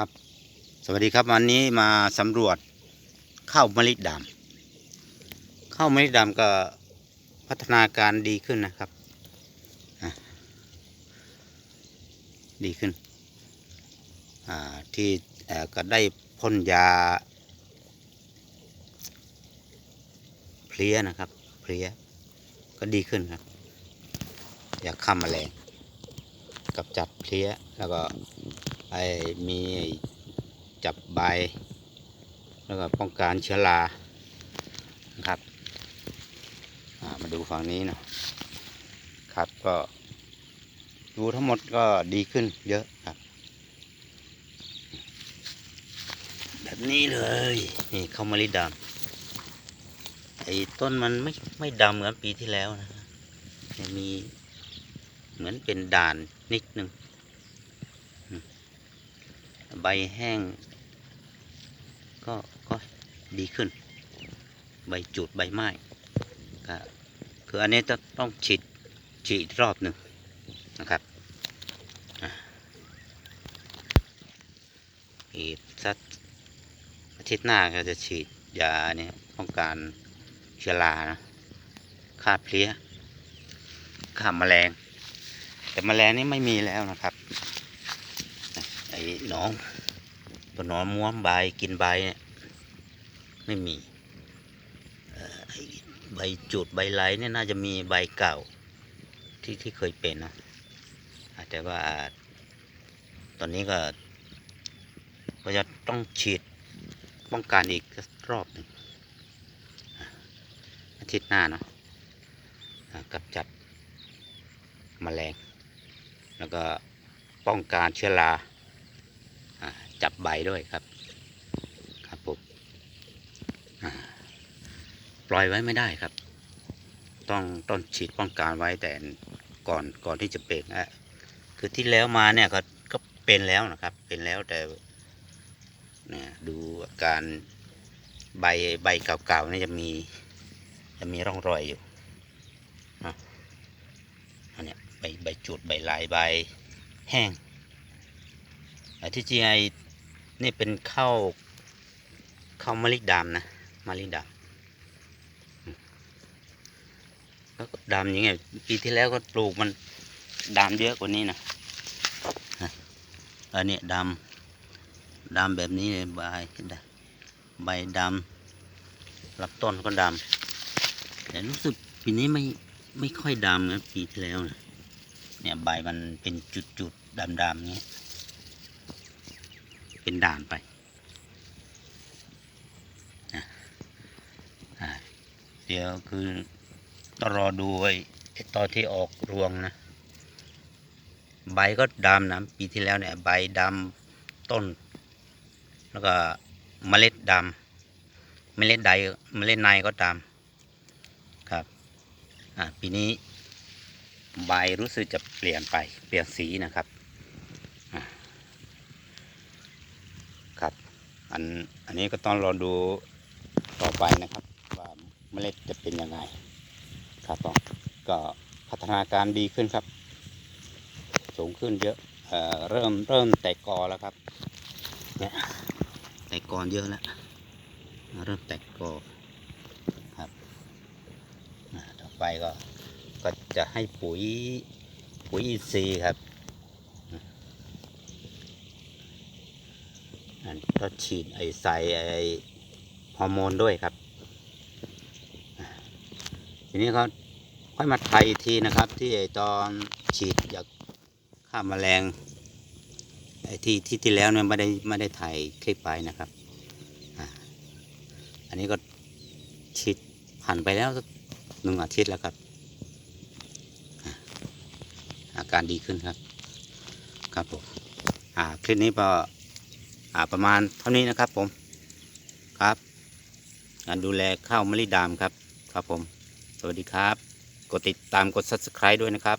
ครับ สวัสดีครับวันนี้มาสำรวจข้าวมะลิดำข้าวมะลิดำก็พัฒนาการดีขึ้นนะครับ ดีขึ้นที่ก็ได้พ่นยา เพลี้ยนะครับ เพลี้ยก็ดีขึ้นครับยาฆ่าแมลงกับจัดเพลี้ยแล้วก็ ไอ้มีจับใบ แล้วก็ป้องกันเชื้อรานะครับมาดูฝั่งนี้นะครับก็ดูทั้งหมดก็ดีขึ้นเยอะครับ แบบนี้เลย นี่เข้ามะลิดำไอ้ต้นมันไม่ไม่ดำเหมือนปีที่แล้วนะเนี่ยมีเหมือนเป็นด่านนิดนึง ใบแห้ง ก็ก็ดีขึ้น ใบจุดใบไม้ก็คืออันนี้จะต้องฉีดฉีดรอบหนึ่งนะครับอีกสักอาทิตย์หน้าก็จะฉีดยาเนี่ยป้องกันเชื้อรานะฆ่าเพลี้ยฆ่าแมลง แต่แมลงนี่ไม่มีแล้วนะครับ อ้หนองตัวหนอนม้วนใบกินใบเนี่ยไม่มีใบจุดใบไหลเนี่ยน่าจะมีใบเก่าที่ที่เคยเป็นนะอาแต่ว่าตอนนี้ก็ก็จะต้องฉีดป้องกันอีกรอบหนึ่งอาทิตย์หน้าเนาะกับจัดแมลง แล้วก็ป้องกันเชื้อรา จับใบด้วยครับ ครับผมปล่อยไว้ไม่ได้ครับ ต้องต้อนฉีดป้องกันไว้แต่ก่อนก่อนที่จะเป็นอะคือที่แล้วมาเนี่ยก็ก็เป็นแล้วนะครับ เป็นแล้วแต่เนี่ยดูอาการใบใบเก่าๆนี่จะมีจะมีร่องรอยอยู่อะอันเนี้ยใบใบจุดใบลายใบแห้งแต่ที่จริงไอ นี่เป็นข้าวข้าวมะลิดำนะมะลิดำอืมแล้วก็ดำอย่างเงี้ยปีที่แล้วก็ปลูกมันดำเยอะกว่านี้นะอันนี้ดำดำแบบนี้เลยใบใบดำรับต้นก็ดำแต่รู้สึกปีนี้ไม่ไม่ค่อยดำนะปีที่แล้วนะเนี่ยใบมันเป็นจุดๆดำๆเงี้ย เป็นด่านไปอะเดี๋ยวคือต้องรอดูไอ้ตอนที่ออกรวงนะ ใบก็ดำนะปีที่แล้วเนี่ยใบดำต้น แล้วก็เมล็ดดำเมล็ดใดเมล็ดในก็ดำครับปีนี้ใบรู้สึกจะเปลี่ยนไปเปลี่ยนสีนะครับ อันอันนี้ก็ต้องรอดูต่อไปนะครับ ว่าเมล็ดจะเป็นยังไงครับผมก็พัฒนาการดีขึ้นครับ สูงขึ้นเยอะเอ่อเริ่มเริ่มแตกกอแล้วครับเนี่ยแตกกอเยอะแล้วเริ่มแตกกอครับต่อไปก็ก็จะให้ปุ๋ยปุ๋ยอินทรีย์ครับ อัน ก็ฉีดไอใส่ไอฮอร์โมนด้วยครับ ทีนี้เขาค่อยมาไทยอีกทีนะครับ ที่ไอตอนฉีดยาฆ่าแมลงไอที่ที่ที่แล้วเนี่ยไม่ได้ไม่ได้ถ่ายคลิปไปนะครับอันนี้ก็ฉีดผ่านไปแล้วสักหนึ่งอาทิตย์แล้วครับ อาการดีขึ้นครับ ครับผมอ่าคลิปนี้พอ ประมาณเท่านี้นะครับผมครับการดูแลข้าวมะลิดามครับครับผม สวัสดีครับ กดติดตามกด subscribe ด้วยนะครับ